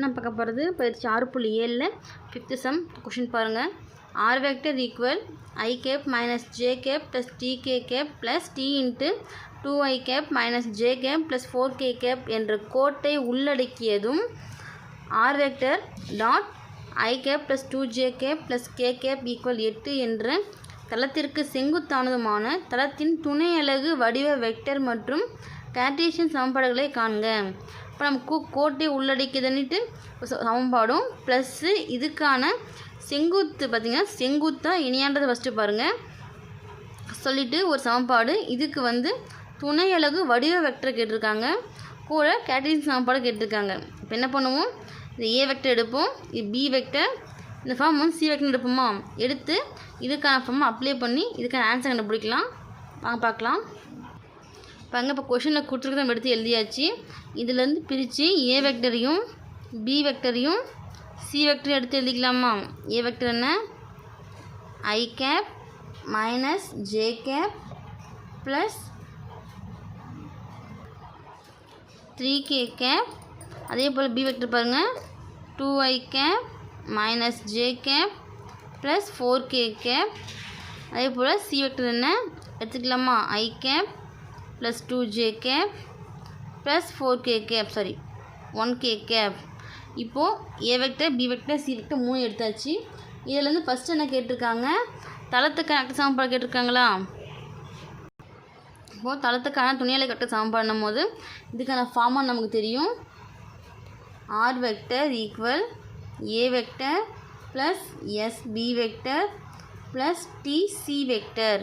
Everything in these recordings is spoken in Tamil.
நான் பார்க்க போகிறது பயிற்சி ஆறு புள்ளி ஏழில் ஃபிஃப்த்து சம் கொஷின் பாருங்கள் r vector equal i cap minus j cap plus t k cap plus t into two i cap minus j cap plus four k cap என்ற கோட்டை உள்ளடக்கியதும் r vector dot i cap plus two j cap plus k cap equal எட்டு என்ற தளத்திற்கு செங்குத்தானதுமான தளத்தின் துணை அலகு வடிவ வெக்டர் மற்றும் கேட்டீஷியன் சமன்பாடுகளை காண்க. இப்போ நம்ம கோட்டை உள்ளடக்கியதுன்னுட்டு ச- சமன்பாடும் ப்ளஸ்ஸு இதுக்கான செங்குத்து பார்த்திங்கன்னா செங்குத்தாக இணையான்றதை ஃபஸ்ட்டு பாருங்கள் சொல்லிவிட்டு ஒரு சமன்பாடு இதுக்கு வந்து துணை அலகு வடிவ வெக்டர் கேட்டிருக்காங்க. கூட கேட்டரிங் சமன்பாடு கேட்டிருக்காங்க. இப்போ என்ன பண்ணுவோம்? இது ஏ வெக்டர் எடுப்போம் இது பி வெக்டர் இந்த ஃபார்ம் வந்து சி வெக்டர் எடுப்போமா? எடுத்து இதுக்கான ஃபார்ம் அப்ளை பண்ணி இதுக்கான ஆன்சர் கண்டுபிடிக்கலாம். வாங்க பார்க்கலாம். பாருங்க இப்போ கொஷனில் கொடுத்துருக்கு நம்ம எடுத்து எழுதியாச்சு. இதுலேருந்து பிரித்து ஏ வெக்டரையும் பி வெக்டரையும் சி வெக்டரையும் எடுத்து எழுதிக்கலாமா? ஏ வெக்டர் என்ன? I cap minus j cap plus three k cap அதே போல் பி வெக்டர் பாருங்கள் two i cap minus j cap plus four k cap அதே போல் சி வெக்டர் என்ன? எடுத்துக்கலாமா? I cap plus two j cap plus four k cap sorry one k cap இப்போது a vector b vector c vector மூணு எடுத்தாச்சு. இதுலேருந்து ஃபஸ்ட்டு என்ன கேட்டிருக்காங்க? தளத்துக்கு கணக்கு சமன்பாடு கேட்டிருக்காங்களா? இப்போது தளத்துக்கான துணியலை கட்ட சமன்பாடுனும் போது இதுக்கான ஃபார்மாக நமக்கு தெரியும். R vector equal A vector plus S B vector plus T C vector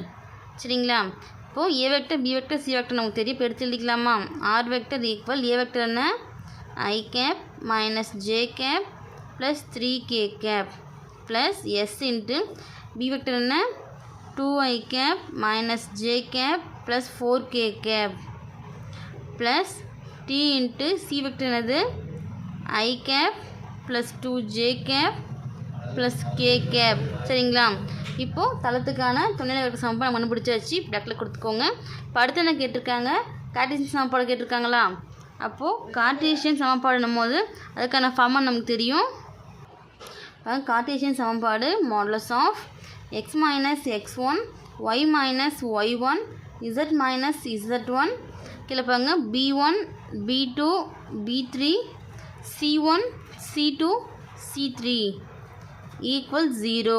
சரிங்களா? இப்போது A vector B vector C vector நமக்கு தெரியும். இப்போ எடுத்து எழுதிக்கலாமா? R vector equal A vector என்ன? I cap minus J cap plus three K cap plus S into B vector என்ன? Two I cap minus J cap plus four K cap plus T into C vector என்னது? I cap plus two J cap plus K cap சரிங்களா? இப்போது தளத்துக்கான துணைநிலை வெக்டர் சமன்பாடு கண்டுபிடிச்சாச்சு டக்கில் கொடுத்துக்கோங்க. இப்போ அடுத்து என்ன கேட்டிருக்காங்க? கார்டீசியன் சமன்பாடு கேட்டிருக்காங்களா? அப்போது கார்டீசியன் சமன்பாடுன்னும் போது அதுக்கான ஃபார்மாக நமக்கு தெரியும். கார்டீசியன் சமன்பாடு modulus of X minus X one Y minus Y one Z minus Z one கிளப்பாங்க B one B two B three C one C two C three equal zero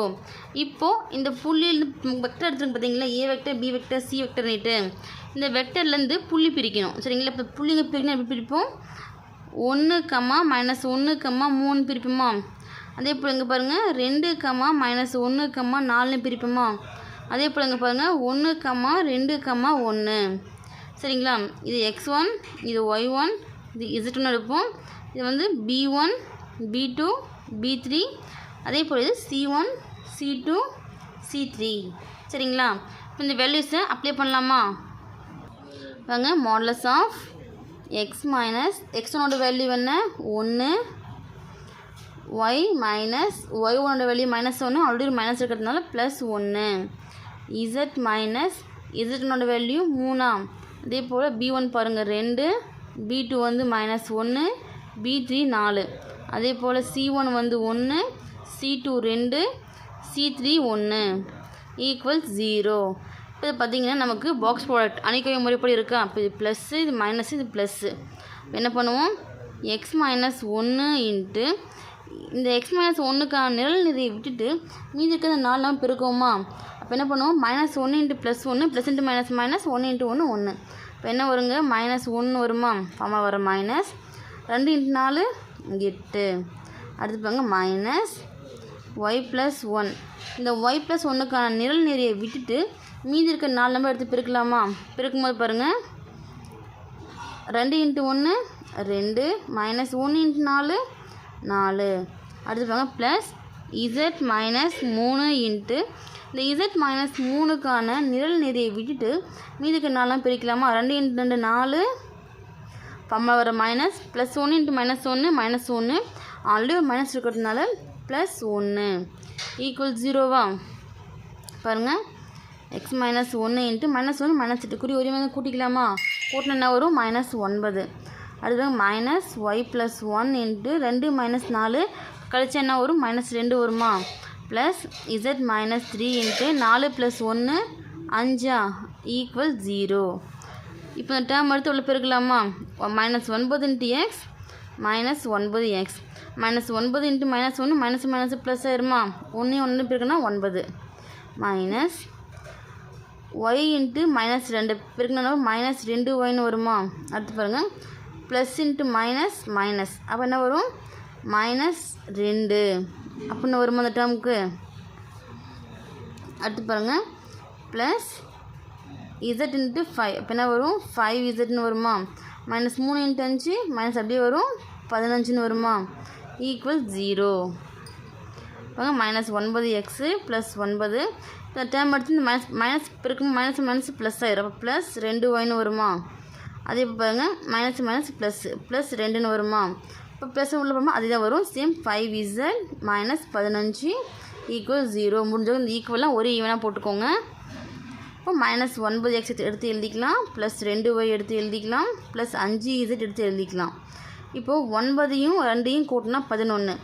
இப்போது இந்த புள்ளியில் வெக்டர் எடுத்துருக்கு பார்த்தீங்களா A vector B vector C vector night இந்த வெக்டர்லேருந்து புள்ளி பிரிக்கணும். சரிங்களா? இப்போ புள்ளிங்க பிரிக்கணும் எப்படி பிரிப்போம்? ஒன்று கம்மா மைனஸ் ஒன்று கம்மா மூணு பிரிப்போமா? அதே போல் இங்கே பாருங்கள் ரெண்டு கம்மா மைனஸ் ஒன்று கம்மா நாலுன்னு பிரிப்போமா? அதே போல் இங்கே பாருங்கள் ஒன்று கம்மா ரெண்டு கம்மா ஒன்று சரிங்களா? இது எக்ஸ் ஒன் இது ஒய் ஒன் இது இசட் ஒன்று எடுப்போம். இது வந்து B one B two B three அதே போல் இது C one C two C three சரிங்களா? இப்போ இந்த வேல்யூஸை அப்ளை பண்ணலாமா? வாங்க மாடலஸ் ஆஃப் எக்ஸ் மைனஸ் எக்ஸனோட வேல்யூ என்ன? ஒன்று ஒய் மைனஸ் ஒய் ஒனோட வேல்யூ மைனஸ் ஒன்று ஆல்ரெடி மைனஸ் இருக்கிறதுனால ப்ளஸ் ஒன்று இசட் மைனஸ் இசட்னோட வேல்யூ மூணாம் அதே போல் பி ஒன் பாருங்கள் ரெண்டு. பி டூ வந்து மைனஸ் ஒன்று பி த்ரீ நாலு. அதே போல் சி ஒன் வந்து ஒன்று சி டூ ரெண்டு சி த்ரீ ஒன்று ஈக்குவல் ஜீரோ இப்போ பார்த்திங்கன்னா பார்த்தீங்கன்னா நமக்கு பாக்ஸ் ப்ராடக்ட் அணிக்கை முறைப்படி இருக்கா? அப்போ இது ப்ளஸ்ஸு இது மைனஸ் இது ப்ளஸ்ஸு என்ன பண்ணுவோம்? எக்ஸ் மைனஸ் ஒன்று இன்ட்டு இந்த எக்ஸ் மைனஸ் ஒன்றுக்கான நிரல் நிதியை விட்டுட்டு மீதி இருக்கிற நாலு நாள் பெருக்கோமா அப்போ என்ன பண்ணுவோம்? மைனஸ் ஒன்று இன்ட்டு ப்ளஸ் ஒன்று ப்ளஸ் இன்ட்டு மைனஸ் மைனஸ் ஒன்று இன்ட்டு ஒன்று ஒன்று. இப்போ என்ன வருங்க? மைனஸ் ஒன்று வருமா? ஆமாம் வர மைனஸ் ரெண்டு இன்ட்டு நாலு எட்டு. அடுத்து பாருங்க மைனஸ் ஒய் ப்ளஸ் ஒன் இந்த ஒய் ப்ளஸ் ஒன்றுக்கான நிரல் நெறியை விட்டுட்டு மீதி இருக்க நாலு நம்பர் எடுத்து பிறக்கலாமா பிறக்கும்போது பாருங்கள் ரெண்டு இன்ட்டு ஒன்று ரெண்டு மைனஸ் ஒன்று இன்ட்டு நாலு நாலு. அடுத்து பாருங்க ப்ளஸ் இசட் மைனஸ் மூணு இன்ட்டு இந்த இசட் மைனஸ் மூணுக்கான நிரல் நெறியை விட்டுட்டு மீதிக்கு நாலாம் பிரிக்கலாமா? ரெண்டு இன்ட்டு ரெண்டு நாலு பம்மா வர மைனஸ் ப்ளஸ் ஒன்று இன்ட்டு மைனஸ் ஒன்று மைனஸ் ஒன்று ஆல்ரெடி ஒரு மைனஸ் இருக்கிறதுனால ப்ளஸ் ஒன்று ஈக்குவல் ஜீரோவா பாருங்கள் எக்ஸ் மைனஸ் ஒன்று இன்ட்டு மைனஸ் ஒன்று மைனஸ் எட்டு. குறி ஒரே மாதிரி கூட்டிக்கலாமா? கூட்டினா என்ன வரும்? மைனஸ் ஒன்பது. அடுத்து minus Y plus one into ரெண்டு மைனஸ் நாலு. கழிச்சா என்ன வரும்? மைனஸ் ரெண்டு வருமா? Plus Z minus three into நாலு ப்ளஸ் ஒன்று அஞ்சா? ஈக்குவல் ஜீரோ இப்போ இந்த டேர்ம் எடுத்து உள்ள பெருக்கலாமா மைனஸ் ஒன்பது இன்ட்டு எக்ஸ் மைனஸ் ஒன்பது எக்ஸ் மைனஸ் ஒன்பது இன்ட்டு மைனஸ் ஒன்று மைனஸ் மைனஸ் ப்ளஸ் ஆயிருமா? ஒன்று ஒன்று பிறகுனா ஒன்பது. மைனஸ் ஒய் இன்ட்டு மைனஸ் ரெண்டு. பிறகுனா மைனஸ் ரெண்டு ஒய்னு வருமா? அடுத்து பாருங்கள் ப்ளஸ் இன்ட்டு மைனஸ் மைனஸ் அப்போ என்ன வரும்? மைனஸ் ரெண்டு. அப்படின்னு வருமா அந்த டேர்முக்கு அடுத்து பாருங்கள் ப்ளஸ் இசட் இன்ட்டு ஃபைவ் அப்போ என்ன வரும்? ஃபைவ் இசட்னு வருமா? மைனஸ் மூணு இன்ட்டு அஞ்சு மைனஸ் அப்படியே வரும். பதினஞ்சுன்னு வருமா? ஈக்குவல் ஜீரோ பாருங்க மைனஸ் ஒன்பது எக்ஸு ப்ளஸ் ஒன்பது. இந்த டேம் எடுத்து இந்த மைனஸ் மைனஸ் பெருக்கும் மைனஸ் மைனஸ் ப்ளஸ் ஆயிரும். அப்போ ப்ளஸ் ரெண்டு ஒயின்னு வருமா? அதே இப்போ பாருங்கள் மைனஸ் மைனஸ் ப்ளஸ் ப்ளஸ் ரெண்டுன்னு வருமா? இப்போ ப்ளஸ் உள்ள போகும்போது அதே தான் வரும் சேம் ஃபைவ் இசட் மைனஸ் பதினஞ்சு ஈக்குவல் ஜீரோ முடிஞ்சவங்க இந்த ஈக்குவலாக ஒரு ஈவனாக போட்டுக்கோங்க. இப்போ மைனஸ் ஒன்பது எக்ஸ் எடுத்து எழுதிக்கலாம். ப்ளஸ் ரெண்டு ஒய் எடுத்து எழுதிக்கலாம். ப்ளஸ் அஞ்சு இசட் எடுத்து எழுதிக்கலாம். இப்போது ஒன்பதையும் ரெண்டையும் கூட்டினா பதினொன்று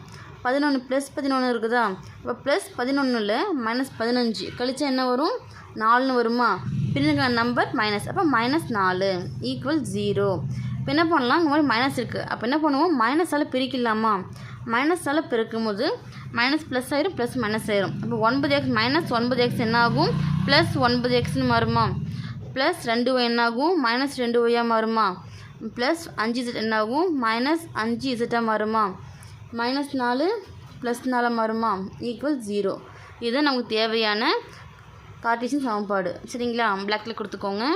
பதினொன்று ப்ளஸ் பதினொன்று இருக்குதா? இப்போ ப்ளஸ் பதினொன்றில் மைனஸ் பதினஞ்சு. கழிச்சா என்ன வரும்? நாலுன்னு வருமா? பின்னுக்கான நம்பர் மைனஸ் அப்போ மைனஸ் நாலு ஈக்குவல் ஜீரோ இப்போ என்ன பண்ணலாம்? இந்த மாதிரி மைனஸ் இருக்குது அப்போ என்ன பண்ணுவோம்? மைனஸால் பிரிக்கலாமா? மைனஸால் பெருக்கும் போது மைனஸ் ப்ளஸ் ஆயிரும் ப்ளஸ் மைனஸ் ஆயிரும். அப்போ ஒன்பது எக்ஸ் மைனஸ் ஒன்பது எக்ஸ் என்ன ஆகும் ப்ளஸ் ஒன்பது எக்ஸ்னு மாறுமா? ப்ளஸ் ரெண்டு ஒய் என்ன ஆகும் மைனஸ் ரெண்டு ஒய்யாக மாறுமா? ப்ளஸ் அஞ்சு இசட் என்ன ஆகும் மைனஸ் அஞ்சு இசட்டாக மாறுமா? மைனஸ் நாலு ப்ளஸ் நாலாக மாறுமா? ஈக்குவல் ஜீரோ இதுதான் நமக்கு தேவையான கார்டீசியன் சமன்பாடு. சரிங்களா? பிளாக்கில் கொடுத்துக்கோங்க.